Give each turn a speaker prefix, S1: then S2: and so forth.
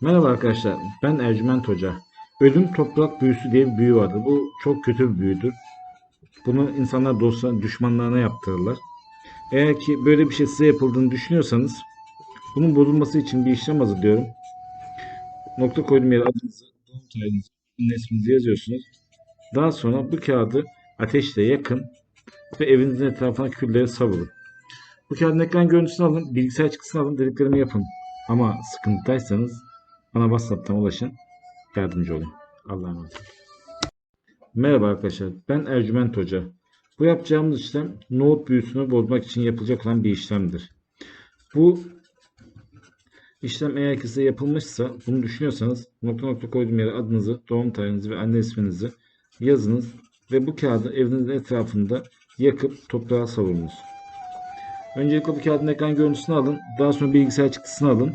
S1: Merhaba arkadaşlar, ben Ercüment Hoca. Ölüm toprak büyüsü diye bir büyü vardır. Bu çok kötü bir büyüdür. Bunu insanlar dostlarına, düşmanlarına yaptırırlar. Eğer ki böyle bir şey size yapıldığını düşünüyorsanız bunun bozulması için bir işlem hazırlıyorum. Nokta koyduğum yere adınızı, doğum tarihinizi, resminizi yazıyorsunuz. Daha sonra bu kağıdı ateşle yakın ve evinizin etrafına külleri savurun. Bu kağıdın ekran görüntüsünü alın, bilgisayar çıktısını alın, dediklerimi yapın. Ama sıkıntıdaysanız bana WhatsApp'tan ulaşın, yardımcı olun. Allah'a emanet olun. Merhaba arkadaşlar, ben Ercüment Hoca. Bu yapacağımız işlem nohut büyüsünü bozmak için yapılacak olan bir işlemdir. Bu işlem eğer ki size yapılmışsa, bunu düşünüyorsanız nokta nokta koyduğum yere adınızı, doğum tarihinizi ve anne isminizi yazınız ve bu kağıdı evinizin etrafında yakıp toprağa savurunuz. Öncelikle bu kağıdın ekran görüntüsünü alın. Daha sonra bilgisayar çıktısını alın.